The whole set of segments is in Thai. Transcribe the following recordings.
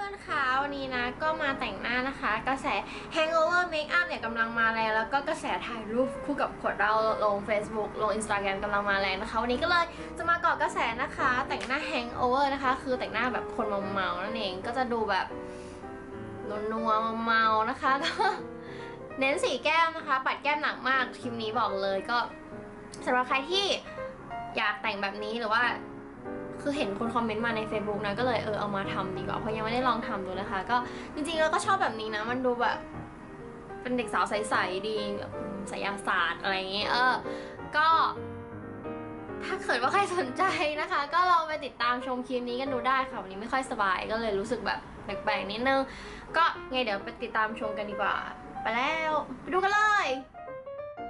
เพื่อนๆคะวันนี้นะก็มาแต่งหน้านะคะ กระแส Hangover Makeup เนี่ยกำลังมาแรงแล้วก็กระแสถ่ายรูปคู่กับขวดเราลง Facebook ลง Instagram กำลังมาแรงนะคะ วันนี้ก็เลยจะมาเกาะกระแสนะคะ แต่งหน้า Hangover นะคะ คือแต่งหน้าแบบคนเมาๆนั่นเองก็จะดูแบบนัวๆเมาๆนะคะก็เน้นสีแก้มนะคะ ปัดแก้มหนักมากคลิปนี้บอกเลยก็สำหรับใครที่อยากแต่งแบบนี้หรือว่า คือเห็นคนคอมเมนต์มาใน Facebook นะก็เลยเออเอามาทำดีกว่าเพราะยังไม่ได้ลองทำดูนะคะ ก็จริงๆแล้วก็ชอบแบบนี้นะมันดูแบบเป็นเด็กสาวใสๆดีแบบศิลศาสตร์อะไรอย่างเงี้ยเออก็ถ้าเกิดว่าใครสนใจนะคะ ก็ลองไปติดตามชมคลิปนี้กันดูได้ค่ะวันนี้ไม่ค่อยสบายก็เลยรู้สึกแบบแปลกๆนิดนึง ก็ไงเดี๋ยวไปติดตามชมกันดีกว่า ไปแล้วไปดูกันเลย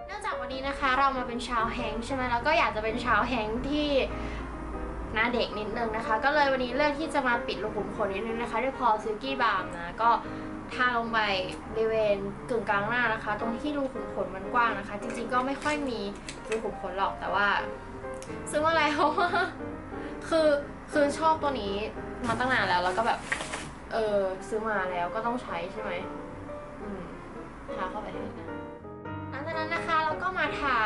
เนื่องจากวันนี้นะคะ เรามาเป็นชาวแฮงค์ใช่ไหมแล้วก็อยากจะเป็นชาวแฮงค์ที่ หน้าเด็กนิดนึงนะคะ ก็เลยวันนี้เลือกที่จะมาปิดรูขุมขนนิดนึงนะคะ ด้วยพอซิลกี้บาร์มนะก็ทาลงไปบริเวณกึ่งกลางหน้านะคะ ตรงที่รูขุมขนมันกว้างนะคะ จริงๆก็ไม่ค่อยมีรูขุมขนหรอกแต่ว่า ซื้อมาแล้วคือคือชอบตัวนี้มาตั้งนานแล้วแล้วก็แบบ เออซื้อมาแล้วก็ต้องใช้ใช่ไหมอืมทาเข้าไปให้นะ นั้นนะคะเราก็มาทา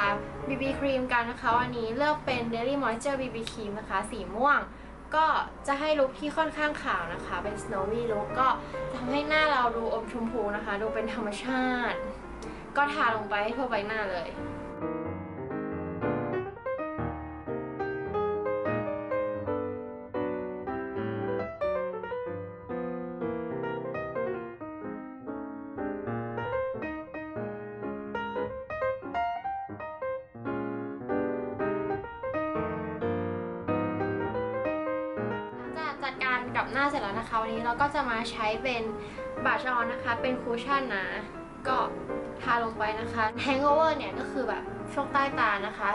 BB ครีมกันนะคะ วันนี้เลือกเป็น Daily Moisture BB ครีมนะคะ สีม่วง ก็จะให้ลุคที่ค่อนข้างขาวนะคะ เป็น snowy look ก็ทำให้หน้าเราดูอมชมพูนะคะ ดูเป็นธรรมชาติ ก็ทาลงไปทั่วใบหน้าเลย กลับหน้าเสร็จแล้วนะคะ วันนี้เราก็จะมาใช้เป็นบาชออนนะคะ เป็นคูชั่นนะก็ทาลงไปนะคะ Hangover เนี่ยก็คือแบบช่วงใต้ตานะคะ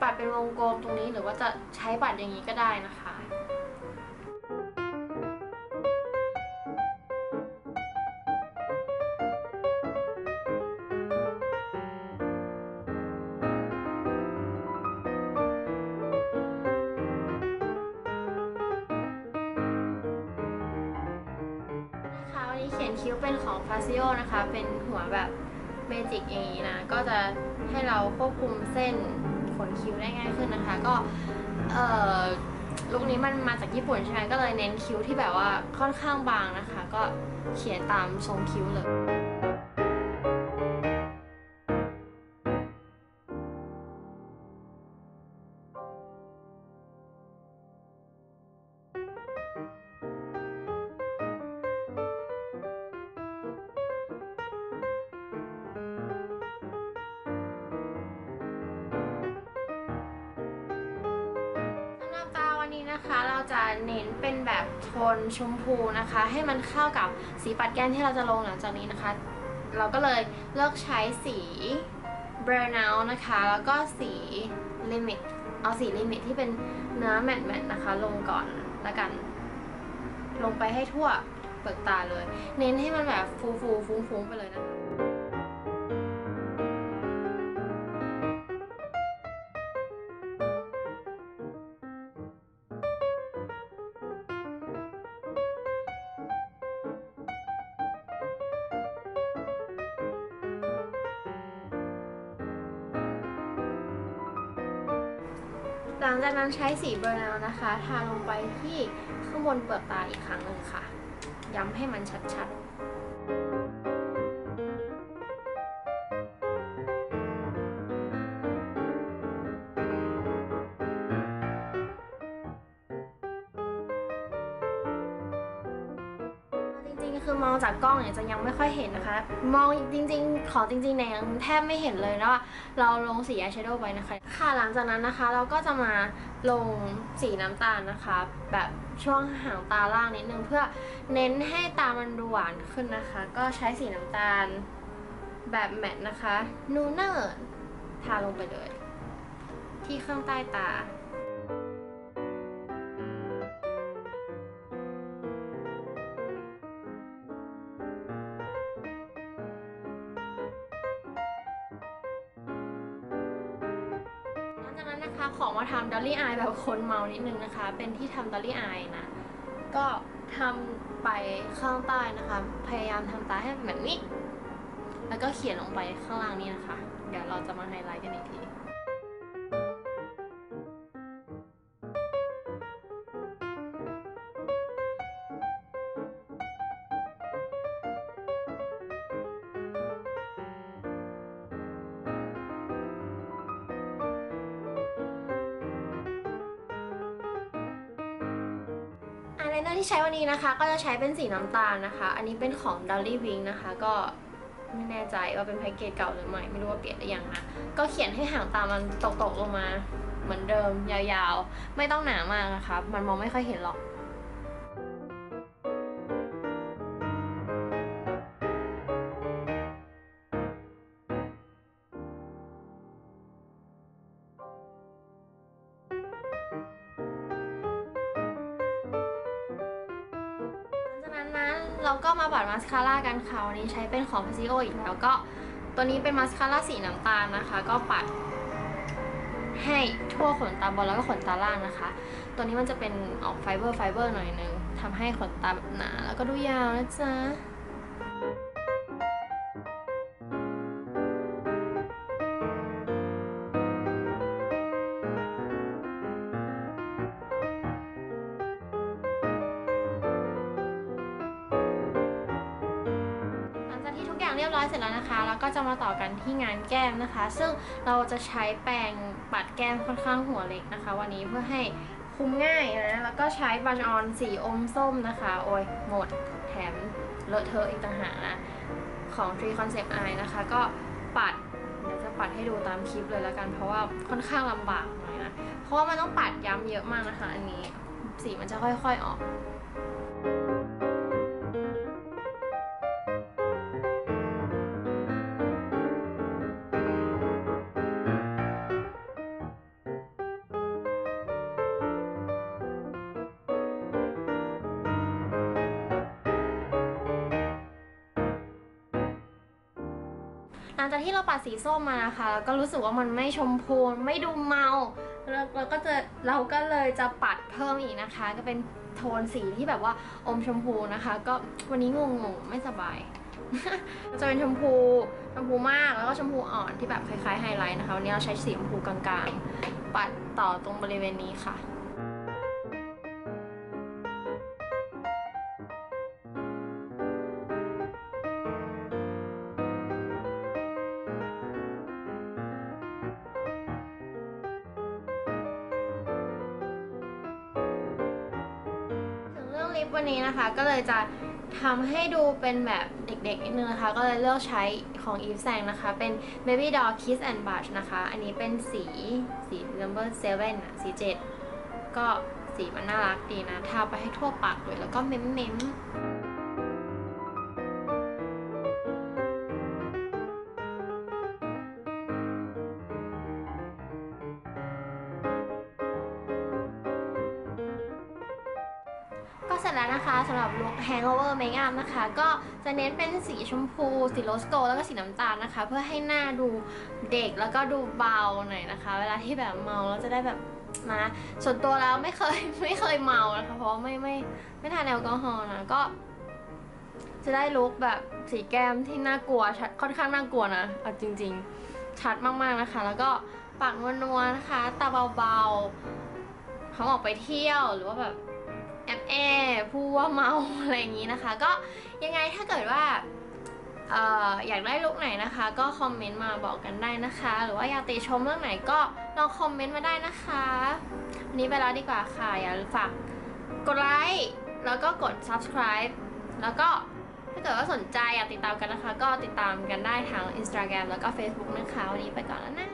ปัดเป็นวงกลมตรงนี้หรือว่าจะใช้ปัดอย่างนี้ก็ได้นะคะ นคิ้วเป็นของฟาซิโอนะคะ เป็นหัวแบบเมจิกอย่างนี้นะ ก็จะให้เราควบคุมเส้นขนคิ้วได้ง่ายขึ้นนะคะ ก็เอ่อลุคนี้มันมาจากญี่ปุ่นใช่ไหมก็เลยเน้นคิ้วที่แบบว่าค่อนข้างบางนะคะ ก็เขียนตามทรงคิ้วเลย นะคะเราจะเน้นเป็นแบบโทนชมพูนะคะ ให้มันเข้ากับสีปัดแก้มที่เราจะลงหลังจากนี้นะคะ เราก็เลยเลือกใช้สี Burnout นะคะ แล้วก็สี Limit เอาสี Limit ที่เป็นเนื้อแมตต์ๆนะคะ ลงก่อนล้วกัน ลงไปให้ทั่วเปลือกตาเลย เน้นให้มันแบบฟูฟูฟุ้งๆไปเลยนะคะ หลังจากนั้นใช้สีเบอร์นาวนะคะ ทาลงไปที่ข้างบนเปลือกตาอีกครั้งหนึ่งค่ะ ย้ำให้มันชัดๆ ริงๆ คือมองจากกล้องเนี่ยจะยังไม่ค่อยเห็นนะคะ มองจริงๆ ของจริงๆเนี่ยยังแทบไม่เห็นเลยนะว่าเราลงสีอายแชโดว์ไปนะคะ ค่ะหลังจากนั้นนะคะเราก็จะมาลงสีน้ำตาลนะคะ แบบช่วงหางตาล่างนิดนึงเพื่อเน้นให้ตามันดูหวานขึ้นนะคะ ก็ใช้สีน้ำตาลแบบแมตต์นะคะนูเนอร์ทาลงไปเลย ที่ข้างใต้ตา จากนั้นนะคะขอมาทำดอลลี่อายแบบคนเมานิดนึงนะคะ เป็นที่ทำดอลลี่อายนะ ก็ทำไปข้างใต้นะคะ พยายามทำตาให้เป็นแบบนี้ แล้วก็เขียนลงไปข้างล่างนี้นะคะ เดี๋ยวเราจะมาไฮไลท์กันอีกที ไลเนอร์ที่ใช้วันนี้นะคะ ก็จะใช้เป็นสีน้ำตาลนะคะ อันนี้เป็นของ Dolly Wing นะคะ ก็ไม่แน่ใจว่าเป็นแพ็กเกจเก่าหรือไม่ ไม่รู้ว่าเปลี่ยนหรือยังนะ ก็เขียนให้หางตามันตกๆลงมา เหมือนเดิมยาวๆ ไม่ต้องหนามากนะคะ มันมองไม่ค่อยเห็นหรอก เราก็มาบัดมาสคาร่ากันค่ะวันนี้ใช้เป็นของ p ิ s i o อีกแล้วก็ตัวนี้เป็นมาสคาร่าสีน้ำตาลนะคะ ก็ปัดให้ทั่วขนตาบนแล้วก็ขนตาล่างนะคะ ตัวนี้มันจะเป็นออกไฟเบอร์ไฟเบอร์หน่อยนึงทำให้ขนตาหนาแล้วก็ดูยาวนะจ๊ะ อย่างเรียบร้อยเสร็จแล้วนะคะ แล้วก็จะมาต่อกันที่งานแก้มนะคะ ซึ่งเราจะใช้แปรงปัดแก้มค่อนข้างหัวเล็กนะคะ วันนี้เพื่อให้คุมง่ายนะ แล้วก็ใช้บลัชออนสีอมส้มนะคะ โอ้ยหมดแถมเลอะเทอะอีกต่างหากนะ ของ Tree Concept Eye นะคะ ก็ปัดเดี๋ยวจะปัดให้ดูตามคลิปเลยแล้วกัน เพราะว่าค่อนข้างลำบากหน่อยนะ เพราะว่ามันต้องปัดย้ำเยอะมากนะคะ อันนี้สีมันจะค่อยๆออก หลังจากที่เราปัดสีส้มมานะคะแล้วก็รู้สึกว่ามันไม่ชมพูไม่ดูเมาแล้วเราก็จะเราก็เลยจะปัดเพิ่มอีกนะคะ ก็เป็นโทนสีที่แบบว่าอมชมพูนะคะ ก็วันนี้งงๆไม่สบายจะเป็นชมพูชมพูมากแล้วก็ชมพูอ่อนที่แบบคล้ายๆไฮไลท์นะคะวันนี้เราใช้สีชมพูกลางๆ ปัดต่อตรงบริเวณนี้ค่ะ ลิปวันนี้นะคะ ก็เลยจะทำให้ดูเป็นแบบเด็กๆนิดนึงนะคะ ก็เลยเลือกใช้ของ Eve s a n นะคะ เป็น Baby Doll Kiss and Blush นะคะ อันนี้เป็นสีสี number 7อะสี 7 ก็สีมันน่ารักดีนะ ทาไปให้ทั่วปากเลยแล้วก็เม้มๆ Hangover Makeup นะคะ ก็จะเน้นเป็นสีชมพู สีโรสโกลแล้วก็สีน้ำตาลนะคะ เพื่อให้หน้าดูเด็กแล้วก็ดูเบาหน่อยนะคะ เวลาที่แบบเมาแล้วจะได้แบบนะส่วนตัวแล้วไม่เคยไม่เคยเมานะคะ เพราะไม่ไม่ไม่ทานแอลกอฮอล์นะก็ จะได้ลุคแบบสีแก้มที่น่ากลัวชัดค่อนข้างน่ากลัวนะเอาจริง ๆ ชัดมากๆนะคะ แล้วก็ปากนัวๆนะคะตาเบาๆเขาออกไปเที่ยวหรือว่าแบบ แอพูดว่าเมาอะไรอย่างนี้นะคะ ก็ยังไงถ้าเกิดว่าเอ่ออยากได้ลุกไหนนะคะ ก็คอมเมนต์มาบอกกันได้นะคะ หรือว่าอยากติชมเรื่องไหนก็ลองคอมเมนต์มาได้นะคะวันนี้ไปแล้วดีกว่าค่ะ อย่าลืมฝากกดไลค์แล้วก็กด subscribe แล้วก็ถ้าเกิดว่าสนใจอยากติดตามกันนะคะ ก็ติดตามกันได้ทาง Instagram แล้วก็ Facebook นะคะ วันนี้ไปก่อนแล้วนะ